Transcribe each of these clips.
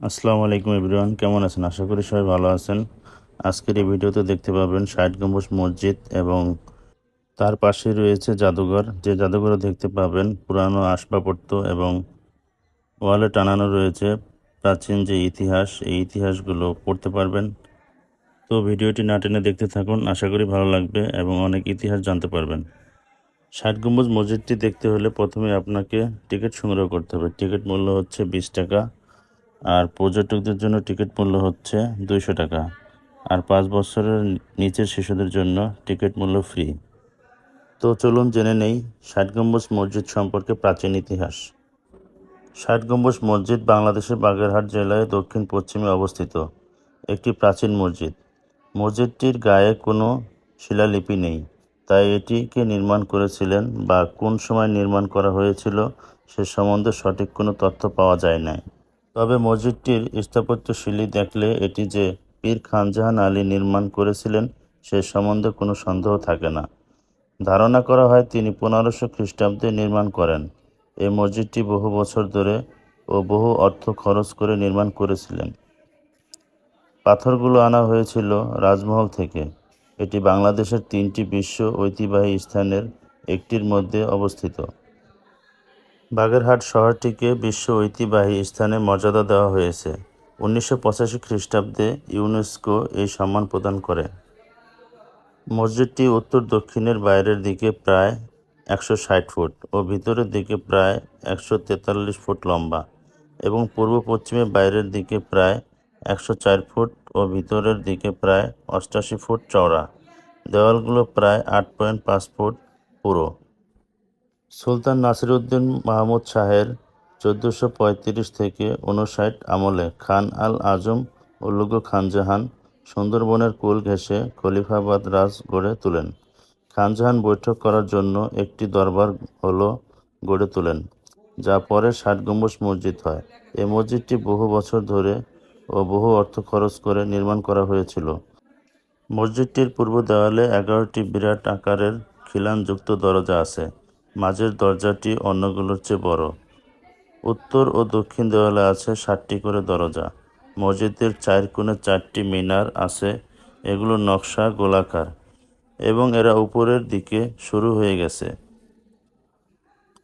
আসসালামু আলাইকুম এভরিওয়ান, কেমন আছেন? আশা করি সবাই ভালো আছেন। আজকের এই ভিডিওতে দেখতে পাবেন ষাট গম্বুজ মসজিদ এবং তার পাশে রয়েছে জাদুঘর। যে জাদুঘরে দেখতে পাবেন, পুরানো আসবাবপত্র এবং ওয়ালে টানানো রয়েছে প্রাচীন যে ইতিহাস, এই ইতিহাসগুলো পড়তে পারবেন। তো ভিডিওটি না টেনে দেখতে থাকুন, আশা করি ভালো লাগবে এবং অনেক ইতিহাস জানতে পারবেন। ষাট গম্বুজ মসজিদটি দেখতে হলে প্রথমে আপনাকে টিকিট সংগ্রহ করতে হবে। টিকিট মূল্য হচ্ছে বিশ টাকা। আর পর্যটকদের জন্য টিকিট মূল্য হচ্ছে দুইশো টাকা। আর পাঁচ বছরের নিচের শিশুদের জন্য টিকিট মূল্য ফ্রি। তো চলুন জেনে নেই ষাট গম্বুজ মসজিদ সম্পর্কে প্রাচীন ইতিহাস। ষাট গম্বুজ মসজিদ বাংলাদেশের বাগেরহাট জেলায় দক্ষিণ পশ্চিমে অবস্থিত। একটি প্রাচীন মসজিদ। মসজিদটির গায়ে কোনো শিলালিপি নেই। তাই এটিকে নির্মাণ করেছিলেন বা কোন সময় নির্মাণ করা হয়েছিল সে সম্বন্ধে সঠিক কোনো তথ্য পাওয়া যায় না তবে মসজিদটির স্থাপত্যশৈলী দেখলে এটি যে পীর খানজাহান আলী নির্মাণ করেছিলেন, সে সম্বন্ধে কোনো সন্দেহ থাকে না। ধারণা করা হয় তিনি পনেরোশো খ্রিস্টাব্দে নির্মাণ করেন। এই মসজিদটি বহু বছর ধরে ও বহু অর্থ খরচ করে নির্মাণ করেছিলেন। পাথরগুলো আনা হয়েছিল রাজমহল থেকে। এটি বাংলাদেশের তিনটি বিশ্ব ঐতিহ্যবাহী স্থানের একটির মধ্যে অবস্থিত। বাগেরহাট শহরটিকে বিশ্ব ঐতিহ্যবাহী স্থানে মর্যাদা দেওয়া হয়েছে। উনিশশো পঁচাশি খ্রিস্টাব্দে ইউনেস্কো এই সম্মান প্রদান করে। মসজিদটি উত্তর দক্ষিণের বাইরের দিকে প্রায় একশো ষাট ফুট ও ভিতরের দিকে প্রায় একশো তেতাল্লিশ ফুট লম্বা এবং পূর্ব পশ্চিমে বাইরের দিকে প্রায় একশো চার ফুট ও ভিতরের দিকে প্রায় অষ্টাশি ফুট চওড়া। দেওয়ালগুলো প্রায় আট পয়েন্ট পাঁচ ফুট পুরো। সুলতান নাসিরউদ্দিন মাহমুদ শাহের চোদ্দোশো পঁয়ত্রিশ থেকে উনষাট আমলে খান আল আজম উল্লুগ খানজাহান সুন্দরবনের কুল ঘেঁষে খলিফাবাদ রাজ গড়ে তোলেন। খানজাহান বৈঠক করার জন্য একটি দরবার হলো গড়ে তোলেন, যা পরে ষাট গম্বুজ মসজিদ হয়। এই মসজিদটি বহু বছর ধরে ও বহু অর্থ খরচ করে নির্মাণ করা হয়েছিল। মসজিদটির পূর্ব দেওয়ালে এগারোটি বিরাট আকারের খিলানযুক্ত দরজা আছে। মাঝের দরজাটি অন্যগুলোর চেয়ে বড়। উত্তর ও দক্ষিণ দেওয়ালে আছে ষাটটি করে দরজা। মসজিদের চার কোণে চারটি মিনার আছে, এগুলো নকশা গোলাকার এবং এরা উপরের দিকে শুরু হয়ে গেছে।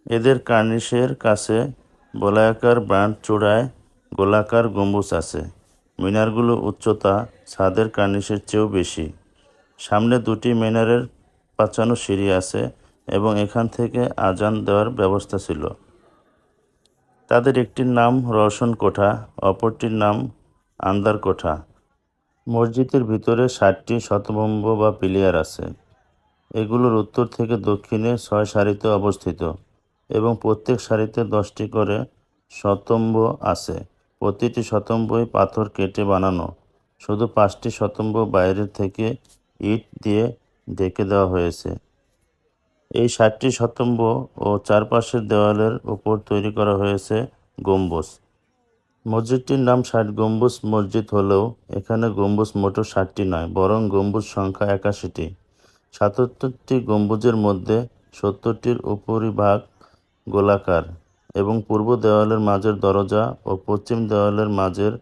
এদের কার্নিশের কাছে বলায়াকার ব্রান্ড চূড়ায় গোলাকার গম্বুজ আছে। মিনারগুলো উচ্চতা ছাদের কার্নিশের চেয়েও বেশি। সামনে দুটি মিনারের পাঁচানো সিঁড়ি আছে এবং এখান থেকে আজান দেওয়ার ব্যবস্থা ছিল। তাদের একটির নাম রওশন কোঠা, অপরটির নাম আন্দার কোঠা। মসজিদের ভিতরে ষাটটি শতভম্ব বা পিলিয়ার আছে। এগুলোর উত্তর থেকে দক্ষিণে ছয় সারিতে অবস্থিত এবং প্রত্যেক সারিতে দশটি করে শতম্ব আছে। প্রতিটি শতম্বই পাথর কেটে বানানো। শুধু পাঁচটি শতম্ব বাইরের থেকে ইট দিয়ে ঢেকে দেওয়া হয়েছে। এই ষাটটি শতম্ব ও চারপাশের দেওয়ালের উপর তৈরি করা হয়েছে গম্বুজ। মসজিদটির নাম ষাট গম্বুজ মসজিদ হলেও এখানে গম্বুজ মোটো ষাটটি নয়, বরং গম্বুজ সংখ্যা একাশিটি। সাতাত্তরটি গম্বুজের মধ্যে সত্তরটির উপরিভাগ গোলাকার এবং পূর্ব দেওয়ালের মাঝের দরজা ও পশ্চিম দেওয়ালের মাঝের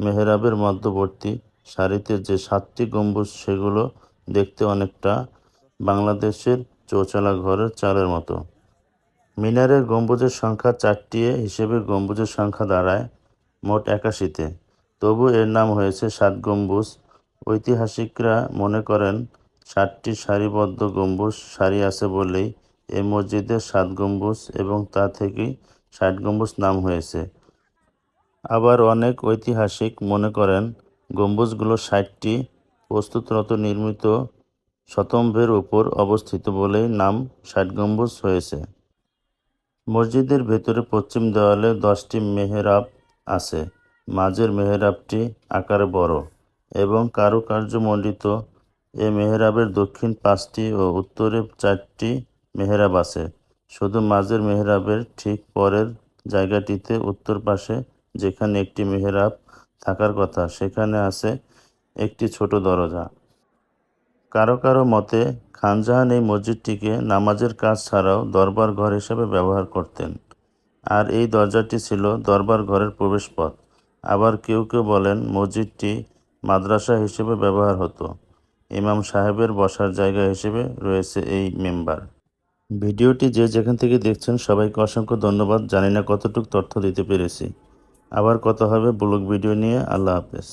মেহরাবের মধ্যবর্তী সারিতে যে সাতটি গম্বুজ, সেগুলো দেখতে অনেকটা বাংলাদেশের চৌচালা ঘরের চালের মতো। মিনারের গম্বুজের সংখ্যা চারটি হিসেবে গম্বুজের সংখ্যা দাঁড়ায় মোট একাশিতে। তবু এর নাম হয়েছে সাত গম্বুজ। ঐতিহাসিকরা মনে করেন ষাটটি সারিবদ্ধ গম্বুজ সারি আছে বলেই এই মসজিদের সাত গম্বুজ এবং তা থেকেই ষাট গম্বুজ নাম হয়েছে। আবার অনেক ঐতিহাসিক মনে করেন গম্বুজগুলো ষাটটি, প্রস্তুতরত নির্মিত শতম্ভের উপর অবস্থিত বলেই নাম ষাট গম্বুজ হয়েছে। মসজিদের ভেতরে পশ্চিম দেওয়ালে দশটি মেহরাব আছে। মাঝের মেহরাবটি আকারে বড় এবং কারুকার্যমণ্ডিত। এ মেহরাবের দক্ষিণ পাঁচটি ও উত্তরে চারটি মেহরাব আছে। শুধু মাঝের মেহরাবের ঠিক পরের জায়গাটিতে উত্তর পাশে যেখানে একটি মেহরাব থাকার কথা, সেখানে আছে একটি ছোট দরজা। কারও কারও মতে খানজাহান এই মসজিদটিকে নামাজের কাজ ছাড়াও দরবার ঘর হিসেবে ব্যবহার করতেন। আর এই দরজাটি ছিল দরবার ঘরের প্রবেশপথ। আবার কেউ কেউ বলেন, মসজিদটি মাদ্রাসা হিসেবে ব্যবহার হতো। ইমাম সাহেবের বসার জায়গা হিসেবে রয়েছে এই মেম্বার। ভিডিওটি যে যেখান থেকে দেখছেন, সবাইকে অসংখ্য ধন্যবাদ। জানি না কতটুকু তথ্য দিতে পেরেছি। আবার কথা হবে ব্লগ ভিডিও নিয়ে। আল্লাহ হাফেজ।